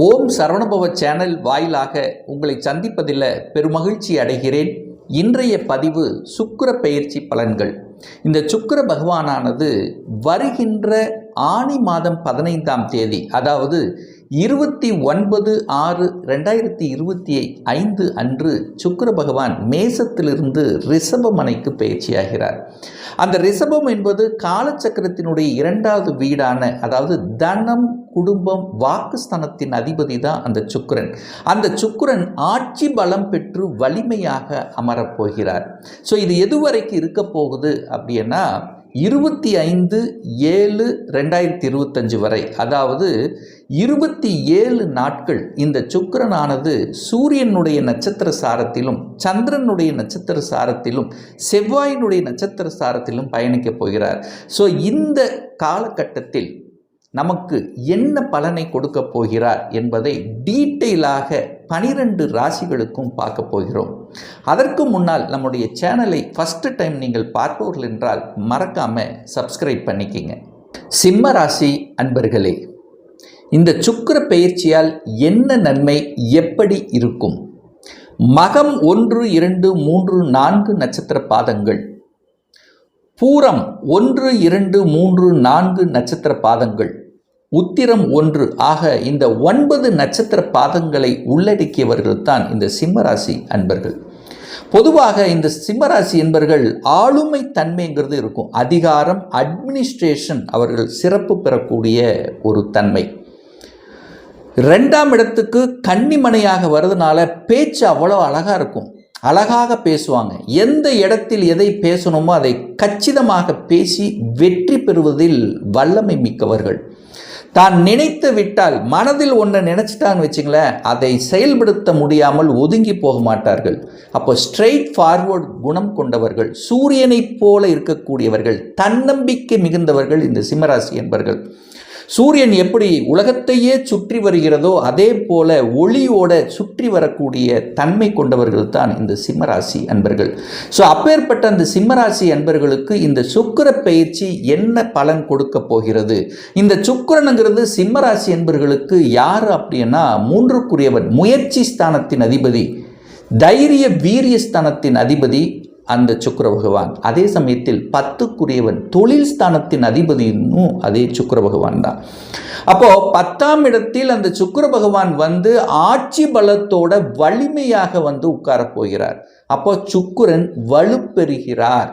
ஓம் Saravanabhava channel வாயிலாக உங்களை சந்திப்பதில் பெருமகிழ்ச்சி அடைகிறேன். இன்றைய பதிவு சுக்கிர பெயர்ச்சி பலன்கள். இந்த சுக்கிர பகவானானது வருகின்ற ஆனி மாதம் பதினைந்தாம் தேதி அதாவது இருபத்தி ஒன்பது ஆறு ரெண்டாயிரத்தி இருபத்தி ஐந்து அன்று சுக்கர பகவான் மேசத்திலிருந்து ரிஷபமனைக்கு பயிற்சியாகிறார். அந்த ரிஷபம் என்பது காலச்சக்கரத்தினுடைய இரண்டாவது வீடான அதாவது தனம் குடும்பம் வாக்குஸ்தானத்தின் அதிபதி தான் அந்த சுக்கிரன். அந்த சுக்கிரன் ஆட்சி பலம் பெற்று வலிமையாக அமரப்போகிறார் ஸோ இது எதுவரைக்கும் இருக்க போகுது அப்படின்னா இருபத்தி ஐந்து ஏழு ரெண்டாயிரத்தி இருபத்தஞ்சு வரை அதாவது இருபத்தி ஏழு நாட்கள் இந்த சுக்கரனானது சூரியனுடைய நட்சத்திர சாரத்திலும் சந்திரனுடைய நட்சத்திர சாரத்திலும் செவ்வாயினுடைய நட்சத்திர சாரத்திலும் பயணிக்கப் போகிறார். ஸோ இந்த காலகட்டத்தில் நமக்கு என்ன பலனை கொடுக்க போகிறார் என்பதை டீட்டெயிலாக பனிரெண்டு ராசிகளுக்கும் பார்க்க போகிறோம். அதற்கு முன்னால் நம்முடைய சேனலை ஃபஸ்ட்டு டைம் நீங்கள் பார்ப்பவர்கள் என்றால் மறக்காமல் சப்ஸ்கிரைப் பண்ணிக்கிங்க. சிம்ம ராசி அன்பர்களே இந்த சுக்கிர பயிற்சியால் என்ன நன்மை எப்படி இருக்கும்? மகம் ஒன்று இரண்டு மூன்று நான்கு நட்சத்திர பாதங்கள். பூரம் ஒன்று இரண்டு மூன்று நான்கு நட்சத்திர பாதங்கள். உத்திரம் ஒன்று. ஆக இந்த ஒன்பது நட்சத்திர பாதங்களை உள்ளடக்கியவர்கள் தான் இந்த சிம்மராசி அன்பர்கள். பொதுவாக இந்த சிம்மராசி என்பர்கள் ஆளுமை தன்மைங்கிறது இருக்கும். அதிகாரம் அட்மினிஸ்ட்ரேஷன் அவர்கள் சிறப்பு பெறக்கூடிய ஒரு தன்மை. ரெண்டாம் இடத்துக்கு கன்னிமனையாக வர்றதுனால பேச்சு அவ்வளோ அழகாக இருக்கும். அழகாக பேசுவாங்க. எந்த இடத்தில் எதை பேசணுமோ அதை கச்சிதமாக பேசி வெற்றி பெறுவதில் வல்லமை மிக்கவர்கள். தான் நினைத்து விட்டால் மனதில் ஒன்றை நினச்சிட்டான்னு வச்சுங்களேன் அதை செயல்படுத்த முடியாமல் ஒதுங்கி போக மாட்டார்கள். அப்போ ஸ்ட்ரெயிட் ஃபார்வர்ட் குணம் கொண்டவர்கள் சூரியனைப் போல இருக்கக்கூடியவர்கள் தன்னம்பிக்கை மிகுந்தவர்கள் இந்த சிம்மராசி என்பர்கள். சூரியன் எப்படி உலகத்தையே சுற்றி வருகிறதோ அதே போல ஒளியோட சுற்றி வரக்கூடிய தன்மை கொண்டவர்கள் தான் இந்த சிம்மராசி அன்பர்கள். ஸோ அப்பேற்பட்ட அந்த சிம்மராசி அன்பர்களுக்கு இந்த சுக்கிர பயிற்சி என்ன பலன் கொடுக்க போகிறது? இந்த சுக்கிரனுங்கிறது சிம்மராசி அன்பர்களுக்கு யார் அப்படின்னா மூன்றுக்குரியவன் முயற்சி ஸ்தானத்தின் அதிபதி தைரிய வீரிய ஸ்தானத்தின் அதிபதி அந்த சுக்கிர பகவான். அதே சமயத்தில் பத்துக்குரியவன் தொழில் ஸ்தானத்தின் அதிபதியும் அதே சுக்கிர பகவான் தான். அப்போ பத்தாம் இடத்தில் அந்த சுக்கிர பகவான் வந்து ஆட்சி பலத்தோட வலிமையாக வந்து உட்கார போகிறார். அப்போ சுக்குரன் வலுப்பெறுகிறார்.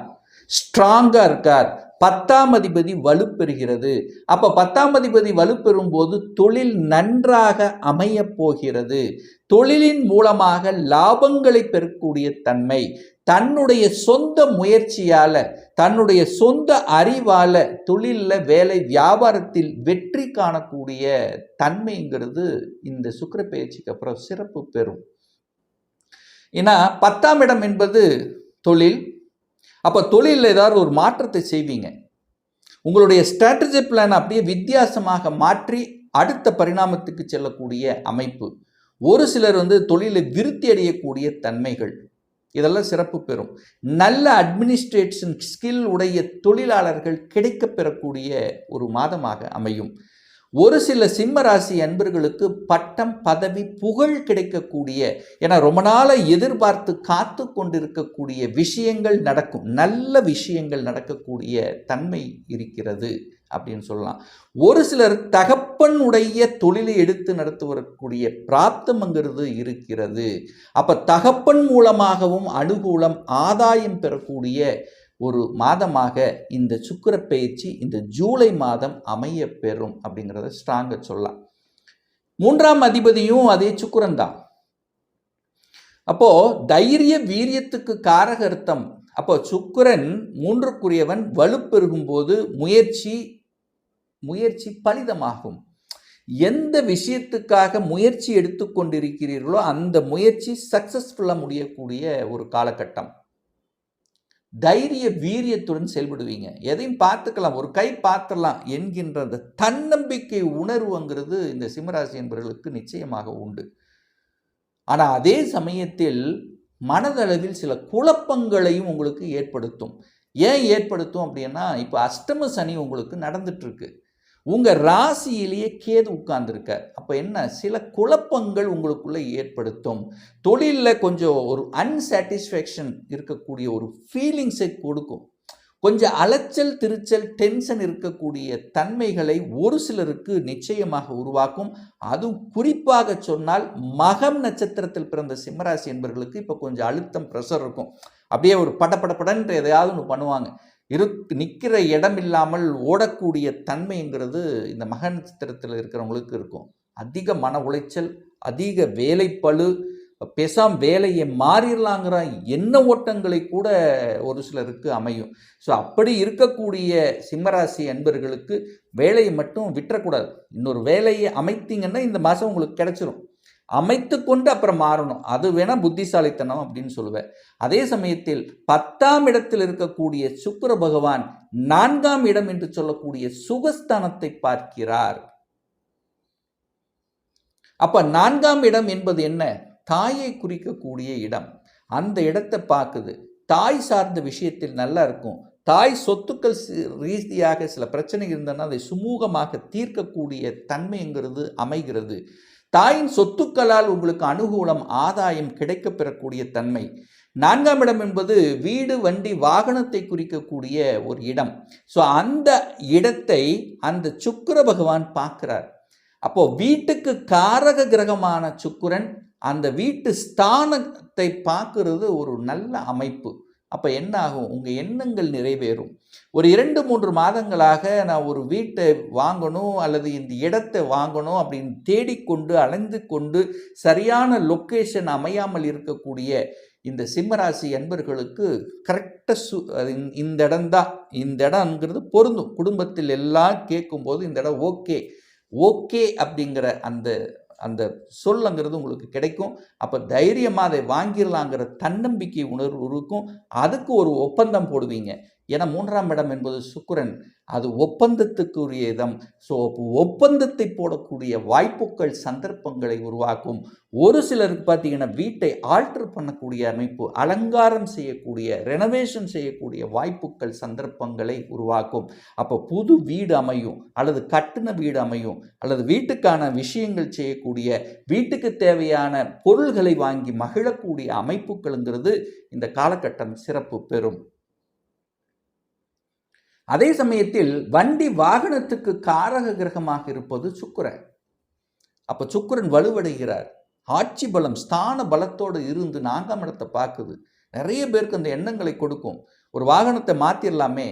ஸ்ட்ராங்காக இருக்கார். பத்தாம் அதிபதி வலுப்பெறுகிறது. அப்போ பத்தாம் அதிபதி வலுப்பெறும் போது தொழில் நன்றாக அமையப் போகிறது. தொழிலின் மூலமாக லாபங்களை பெறக்கூடிய தன்மை தன்னுடைய சொந்த முயற்சியால் தன்னுடைய சொந்த அறிவால் தொழிலில் வேலை வியாபாரத்தில் வெற்றி காணக்கூடிய தன்மைங்கிறது இந்த சுக்கர பயிற்சிக்கு அப்புறம் சிறப்பு பெறும். ஏன்னா பத்தாம் இடம் என்பது தொழில் அப்போ தொழிலில் ஏதாவது ஒரு மாற்றத்தை செய்வீங்க. உங்களுடைய ஸ்ட்ராட்டஜி பிளான் அப்படியே வித்தியாசமாக மாற்றி அடுத்த பரிணாமத்துக்கு செல்லக்கூடிய அமைப்பு. ஒரு சிலர் வந்து தொழிலை விருத்தி அடையக்கூடிய தன்மைகள். இதெல்லாம் சிறப்பு பெறும். நல்ல அட்மினிஸ்ட்ரேஷன் ஸ்கில் உடைய தொழிலாளர்கள் கிடைக்கப் பெறக்கூடிய ஒரு மாதமாக அமையும். ஒரு சில சிம்ம ராசி அன்பர்களுக்கு பட்டம் பதவி புகழ் கிடைக்கக்கூடிய ஏன்னா ரொம்ப நாளாக எதிர்பார்த்து காத்து கொண்டிருக்கக்கூடிய விஷயங்கள் நடக்கும். நல்ல விஷயங்கள் நடக்கக்கூடிய தன்மை இருக்கிறது அப்படின்னு சொல்லலாம். ஒரு சிலர் தகப்பனுடைய தொழிலை எடுத்து நடத்துவதற்குரிய பிராப்தம்ங்கிறது இருக்கிறது. அப்போ தகப்பன் மூலமாகவும் அனுகூலம் ஆதாயம் பெறக்கூடிய ஒரு மாதமாக இந்த சுக்கர பயிற்சி இந்த ஜூலை மாதம் அமைய பெறும் அப்படிங்கிறத ஸ்ட்ராங்காக சொல்லலாம். மூன்றாம் அதிபதியும் அதே சுக்கரன் தான். அப்போ தைரிய வீரியத்துக்கு காரகர்த்தம். அப்போ சுக்கரன் மூன்றுக்குரியவன் வலுப்பெருகும் போது முயற்சி முயற்சி பலிதமாகும். எந்த விஷயத்துக்காக முயற்சி எடுத்துக்கொண்டிருக்கிறீர்களோ அந்த முயற்சி சக்சஸ்ஃபுல்லாக முடியக்கூடிய ஒரு காலகட்டம். தைரிய வீரியத்துடன் செயல்படுவீங்க. எதையும் பார்த்துக்கலாம். ஒரு கை பார்த்துடலாம் என்கின்ற அந்த தன்னம்பிக்கை உணர்வுங்கிறது இந்த சிம்மராசி என்பவர்களுக்கு நிச்சயமாக உண்டு. ஆனால் அதே சமயத்தில் மனதளவில் சில குழப்பங்களையும் உங்களுக்கு ஏற்படுத்தும். ஏன் ஏற்படுத்தும் அப்படின்னா இப்போ அஷ்டம சனி உங்களுக்கு நடந்துட்டுருக்கு உங்கள் ராசியிலேயே கேது உட்கார்ந்துருக்க அப்போ என்ன? சில குழப்பங்கள் உங்களுக்குள்ளே ஏற்படுத்தும். தொழிலில் கொஞ்சம் ஒரு அன்சாட்டிஸ்ஃபேக்ஷன் இருக்கக்கூடிய ஒரு ஃபீலிங்ஸை கொடுக்கும். கொஞ்சம் அலைச்சல் திருச்சல் டென்ஷன் இருக்கக்கூடிய தன்மைகளை ஒரு சிலருக்கு நிச்சயமாக உருவாக்கும். அதுவும் குறிப்பாக சொன்னால் மகம் நட்சத்திரத்தில் பிறந்த சிம்மராசி என்பவர்களுக்கு இப்போ கொஞ்சம் அழுத்தம் ப்ரெஷர் இருக்கும். அப்படியே ஒரு படபடபடன்ற எதையாவது ஒன்று பண்ணுவாங்க. இரு நிற்கிற இடம் இல்லாமல் ஓடக்கூடிய தன்மைங்கிறது இந்த மக நட்சத்திரத்தில் இருக்கிறவங்களுக்கு இருக்கும். அதிக மன உளைச்சல் அதிக வேலைப்பழு பேசாம வேலையை மாறிடலாங்கிற எண்ண ஓட்டங்களை கூட ஒரு சிலருக்கு அமையும். ஸோ அப்படி இருக்கக்கூடிய சிம்மராசி அன்பர்களுக்கு வேலையை மட்டும் விட்டுறக்கூடாது. இன்னொரு வேலையை அமைத்தீங்கன்னா இந்த மாதம் உங்களுக்கு கிடைச்சிரும். அமைத்து கொண்டு அப்புறம் மாறணும். அது வேணா புத்திசாலித்தனம் அப்படின்னு சொல்லுவேன். அதே சமயத்தில் பத்தாம் இடத்தில் இருக்கக்கூடிய சுக்கர பகவான் நான்காம் இடம் என்று சொல்லக்கூடிய சுகஸ்தானத்தை பார்க்கிறார். அப்ப நான்காம் இடம் என்பது என்ன? தாயை குறிக்கக்கூடிய இடம். அந்த இடத்தை பார்க்குது. தாய் சார்ந்த விஷயத்தில் நல்லா இருக்கும். தாய் சொத்துக்கள் ரீதியாக சில பிரச்சனை இருந்ததுன்னா அதை சுமூகமாக தீர்க்கக்கூடிய தன்மைங்கிறது அமைகிறது. தாயின் சொத்துக்களால் உங்களுக்கு அனுகூலம் ஆதாயம் கிடைக்கப் பெறக்கூடிய தன்மை. நான்காம் இடம் என்பது வீடு வண்டி வாகனத்தை குறிக்கக்கூடிய ஒரு இடம். ஸோ அந்த இடத்தை அந்த சுக்கர பகவான் பார்க்கிறார். அப்போ வீட்டுக்கு காரக கிரகமான சுக்குரன் அந்த வீட்டு ஸ்தானத்தை பார்க்கறது ஒரு நல்ல அமைப்பு. அப்போ என்ன ஆகும்? உங்கள் எண்ணங்கள் நிறைவேறும். ஒரு இரண்டு மூன்று மாதங்களாக நான் ஒரு வீட்டை வாங்கணும் அல்லது இந்த இடத்தை வாங்கணும் அப்படின்னு தேடிக்கொண்டு அலைந்து கொண்டு சரியான லொக்கேஷன் அமையாமல் இருக்கக்கூடிய இந்த சிம்மராசி அன்பர்களுக்கு கரெக்டாக சு அது இந்த- இந்த இடம்தான் இந்த இடம்ங்கிறது பொருந்தும். குடும்பத்தில் எல்லாம் கேட்கும்போது இந்த இடம் ஓகே ஓகே அப்படிங்கிற அந்த அந்த சொல்லுங்கிறது உங்களுக்கு கிடைக்கும். அப்போ தைரியமாக அதை வாங்கிடலாங்கிற தன்னம்பிக்கை உணர்வு இருக்கும். அதுக்கு ஒரு ஒப்பந்தம் போடுவீங்க. ஏன்னா மூன்றாம் இடம் என்பது சுக்கிரன். அது ஒப்பந்தத்துக்குரிய இடம் ஸோ ஒப்பந்தத்தை போடக்கூடிய வாய்ப்புகள் சந்தர்ப்பங்களை உருவாக்கும். ஒரு சிலருக்கு பார்த்தீங்கன்னா வீட்டை ஆல்டர் பண்ணக்கூடிய அமைப்பு அலங்காரம் செய்யக்கூடிய ரெனோவேஷன் செய்யக்கூடிய வாய்ப்புகள் சந்தர்ப்பங்களை உருவாக்கும். அப்போ புது வீடு அமையும் அல்லது கட்டின வீடு அமையும் அல்லது வீட்டுக்கான விஷயங்கள் செய்யக்கூடிய வீட்டுக்கு தேவையான பொருள்களை வாங்கி மகிழக்கூடிய அமைப்புகள்ங்கிறது இந்த காலகட்டம் சிறப்பு பெறும். அதே சமயத்தில் வண்டி வாகனத்துக்கு காரக கிரகமாக இருப்பது சுக்கரன். அப்போ சுக்கரன் வலுவடைகிறார். ஆட்சி பலம் ஸ்தான பலத்தோடு இருந்து நான்காம் இடத்தை பார்க்குது. நிறைய பேருக்கு அந்த எண்ணங்களை கொடுக்கும். ஒரு வாகனத்தை மாற்றிடலாமே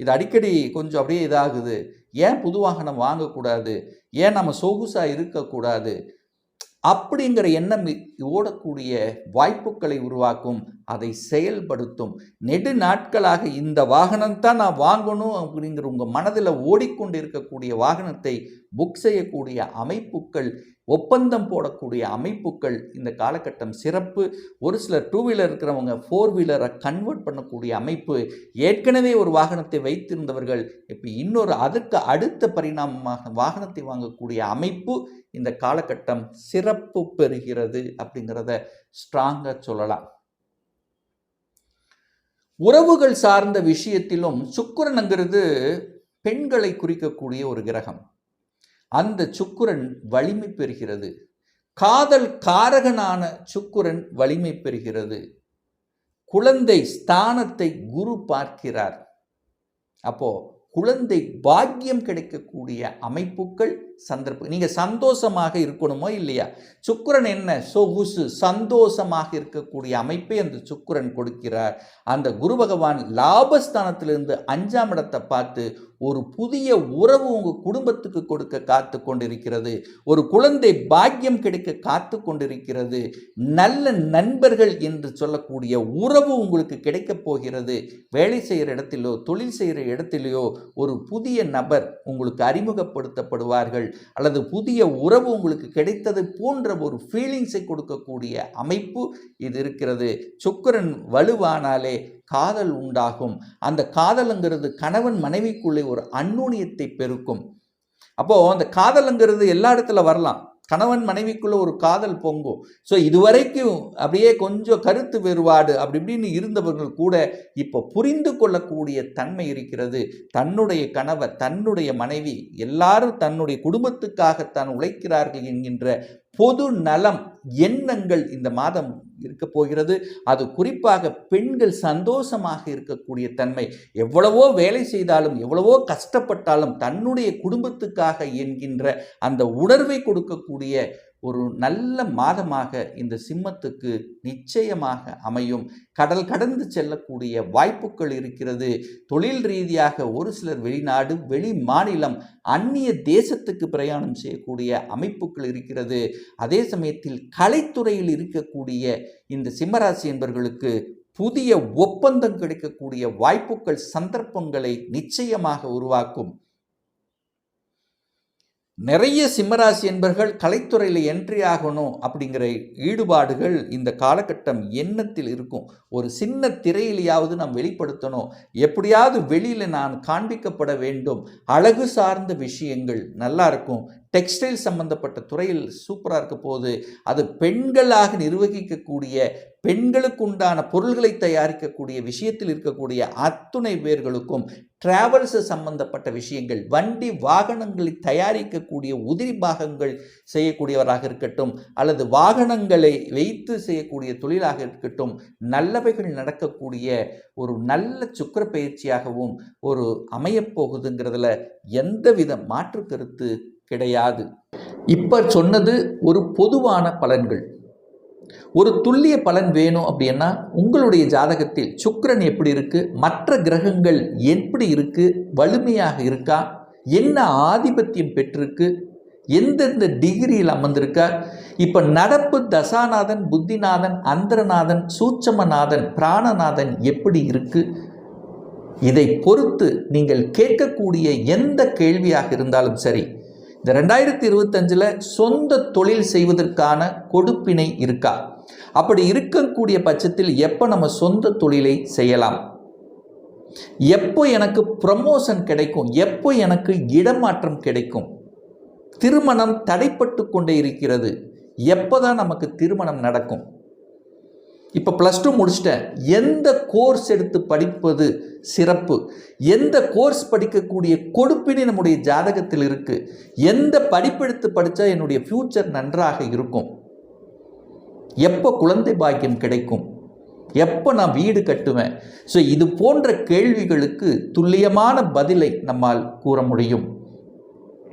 இது அடிக்கடி கொஞ்சம் அப்படியே இதாகுது. ஏன் புது வாகனம் வாங்கக்கூடாது? ஏன் நம்ம சொகுசாக இருக்கக்கூடாது? அப்படிங்கிற எண்ணம் ஓடக்கூடிய வாய்ப்புகளை உருவாக்கும் அதை செயல்படுத்தும். நெடு நாட்களாக இந்த வாகனம் தான் நான் வாங்கணும் அப்படிங்கிற உங்கள் மனதில் ஓடிக்கொண்டு இருக்கக்கூடிய வாகனத்தை புக் செய்யக்கூடிய அமைப்புகள் ஒப்பந்தம் போடக்கூடிய அமைப்புகள் இந்த காலகட்டம் சிறப்பு. ஒரு சிலர் டூ வீலர் இருக்கிறவங்க ஃபோர் வீலரை கன்வெர்ட் பண்ணக்கூடிய அமைப்பு. ஏற்கனவே ஒரு வாகனத்தை வைத்திருந்தவர்கள் இப்போ இன்னொரு அதுக்கு அடுத்த பரிணாமமாக வாகனத்தை வாங்கக்கூடிய அமைப்பு இந்த காலகட்டம் சிறப்பு பெறுகிறது அப்படிங்கிறத ஸ்ட்ராங்காக சொல்லலாம். உறவுகள் சார்ந்த விஷயத்திலும் சுக்கிரனுங்கிறது பெண்களை குறிக்கக்கூடிய ஒரு கிரகம். அந்த சுக்குரன் வலிமை பெறுகிறது. காதல் காரகனான சுக்குரன் வலிமை பெறுகிறது. குழந்தை ஸ்தானத்தை குரு பார்க்கிறார். அப்போ குழந்தை பாக்கியம் கிடைக்கக்கூடிய அமைப்புகள் சந்தர்ப்பம். நீங்கள் சந்தோஷமாக இருக்கணுமோ இல்லையா? சுக்கரன் என்ன? சொகுசு சந்தோஷமாக இருக்கக்கூடிய அமைப்பை அந்த சுக்கிரன் கொடுக்கிறார். அந்த குரு பகவான் லாபஸ்தானத்திலிருந்து அஞ்சாம் இடத்தை பார்த்து ஒரு புதிய உறவு உங்கள் குடும்பத்துக்கு கொடுக்க காத்து கொண்டிருக்கிறது. ஒரு குழந்தை பாக்கியம் கிடைக்க காத்து கொண்டிருக்கிறது. நல்ல நண்பர்கள் என்று சொல்லக்கூடிய உறவு உங்களுக்கு கிடைக்கப் போகிறது. வேலை செய்கிற இடத்திலோ தொழில் செய்கிற இடத்திலேயோ ஒரு புதிய நபர் உங்களுக்கு அறிமுகப்படுத்தப்படுவார்கள். அல்லது புதிய உறவு உங்களுக்கு கிடைத்தது போன்ற ஒரு ஃபீலிங்ஸை கொடுக்கக்கூடிய அமைப்பு இது இருக்கிறது. சுக்கரன் வலுவானாலே காதல் உண்டாகும். அந்த காதலுங்கிறது கணவன் மனைவிக்குள்ளே ஒரு அந்நுணியத்தை பெருக்கும். அப்போது அந்த காதலுங்கிறது எல்லா இடத்துல வரலாம். கணவன் மனைவிக்குள்ள ஒரு காதல் பொங்கும். ஸோ இதுவரைக்கும் அப்படியே கொஞ்சம் கருத்து வேறுபாடு அப்படி இப்படின்னு இருந்தவர்கள் கூட இப்போ புரிந்து கொள்ளக்கூடிய தன்மை இருக்கிறது. தன்னுடைய கணவர் தன்னுடைய மனைவி எல்லாரும் தன்னுடைய குடும்பத்துக்காகத்தான் உழைக்கிறார்கள் என்கின்ற பொது நலம் எண்ணங்கள் இந்த மாதம் இருக்க போகிறது. அது குறிப்பாக பெண்கள் சந்தோஷமாக இருக்கக்கூடிய தன்மை. எவ்வளவோ வேலை செய்தாலும் எவ்வளவோ கஷ்டப்பட்டாலும் தன்னுடைய குடும்பத்துக்காக என்கின்ற அந்த உணர்வை கொடுக்கக்கூடிய ஒரு நல்ல மாதமாக இந்த சிம்மத்துக்கு நிச்சயமாக அமையும். கடல் கடந்து செல்லக்கூடிய வாய்ப்புகள் இருக்கிறது. தொழில் ரீதியாக ஒரு சிலர் வெளிநாடு வெளி மாநிலம் அந்நிய தேசத்துக்கு பிரயாணம் செய்யக்கூடிய அமைப்புகள் இருக்கிறது. அதே சமயத்தில் கலைத்துறையில் இருக்கக்கூடிய இந்த சிம்மராசி என்பவர்களுக்கு புதிய ஒப்பந்தம் கிடைக்கக்கூடிய வாய்ப்புகள் சந்தர்ப்பங்களை நிச்சயமாக உருவாக்கும். நிறைய சிம்மராசி என்பர்கள் கலைத்துறையில் என்ட்ரி ஆகணும் அப்படிங்கிற ஈடுபாடுகள் இந்த காலகட்டம் எண்ணத்தில் இருக்கும். ஒரு சின்ன திரையிலையாவது நாம் வெளிப்படுத்தணும். எப்படியாவது வெளியில் நான் காண்பிக்கப்பட வேண்டும். அழகு சார்ந்த விஷயங்கள் நல்லா இருக்கும். டெக்ஸ்டைல் சம்பந்தப்பட்ட துறையில் சூப்பராக இருக்க போது அது பெண்களாக நிர்வகிக்கக்கூடிய பெண்களுக்கு உண்டான பொருள்களை தயாரிக்கக்கூடிய விஷயத்தில் இருக்கக்கூடிய அத்துணை பேர்களுக்கும் டிராவல்ஸ் சம்பந்தப்பட்ட விஷயங்கள் வண்டி வாகனங்களை தயாரிக்கக்கூடிய உதிரி பாகங்கள் செய்யக்கூடியவராக இருக்கட்டும் அல்லது வாகனங்களை வைத்து செய்யக்கூடிய தொழிலாக இருக்கட்டும் நல்லவைகள் நடக்கக்கூடிய ஒரு நல்ல சுக்கர பயிற்சியாகவும் ஒரு அமையப்போகுதுங்கிறதுல எந்தவித மாற்று கருத்து கிடையாது. இப்போ சொன்னது ஒரு பொதுவான பலன்கள். ஒரு துல்லிய பலன் வேணும் அப்படின்னா உங்களுடைய ஜாதகத்தில் சுக்கிரன் எப்படி இருக்குது மற்ற கிரகங்கள் எப்படி இருக்குது வலிமையாக இருக்கா? என்ன ஆதிபத்தியம் பெற்றிருக்கு? எந்தெந்த டிகிரியில் அமர்ந்திருக்கார் இப்போ நடப்பு தசாநாதன் புத்திநாதன் அந்தரநாதன் சூட்சமநாதன் பிராணநாதன் எப்படி இருக்குது இதை பொறுத்து நீங்கள் கேட்கக்கூடிய எந்த கேள்வியாக இருந்தாலும் சரி இந்த ரெண்டாயிரத்தி இருபத்தஞ்சில் சொந்த தொழில் செய்வதற்கான கொடுப்பினை இருக்கா? அப்படி இருக்கக்கூடிய பட்சத்தில் எப்போ நம்ம சொந்த தொழிலை செய்யலாம்? எப்போ எனக்கு ப்ரமோஷன் கிடைக்கும்? எப்போ எனக்கு இடமாற்றம் கிடைக்கும்? திருமணம் தடைப்பட்டு கொண்டே இருக்கிறது. எப்போ தான் நமக்கு திருமணம் நடக்கும்? இப்போ ப்ளஸ் டூ முடிச்சிட்டேன். எந்த கோர்ஸ் எடுத்து படிப்பது சிறப்பு? எந்த கோர்ஸ் படிக்கக்கூடிய கொடுப்பினை நம்முடைய ஜாதகத்தில் இருக்குது எந்த படிப்பெடுத்து படித்தா என்னுடைய ஃப்யூச்சர் நன்றாக இருக்கும்? எப்போ குழந்தை பாக்கியம் கிடைக்கும்? எப்போ நான் வீடு கட்டுவேன்? ஸோ இது போன்ற கேள்விகளுக்கு துல்லியமான பதிலை நம்மால் கூற முடியும்.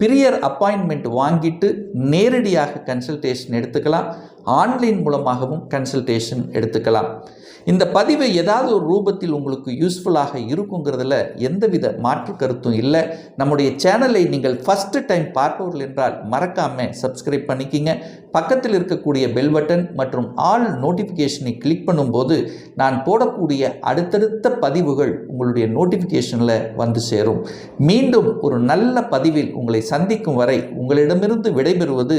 பிரியர் அப்பாயின்மெண்ட் வாங்கிட்டு நேரடியாக கன்சல்டேஷன் எடுத்துக்கலாம். ஆன்லைன் மூலமாகவும் கன்சல்டேஷன் எடுத்துக்கலாம். இந்த பதிவை ஏதாவது ஒரு ரூபத்தில் உங்களுக்கு யூஸ்ஃபுல்லாக இருக்குங்கிறதுல எந்தவித மாற்று கருத்தும் இல்லை. நம்முடைய சேனலை நீங்கள் ஃபஸ்ட்டு டைம் பார்ப்பவர்கள் என்றால் மறக்காமல் சப்ஸ்கிரைப் பண்ணிக்கிங்க. பக்கத்தில் இருக்கக்கூடிய பெல் பட்டன் மற்றும் ஆல் நோட்டிஃபிகேஷனை கிளிக் பண்ணும்போது நான் போடக்கூடிய அடுத்தடுத்த பதிவுகள் உங்களுடைய நோட்டிஃபிகேஷனில் வந்து சேரும். மீண்டும் ஒரு நல்ல பதிவில் உங்களை சந்திக்கும் வரை உங்களிடமிருந்து விடைபெறுவது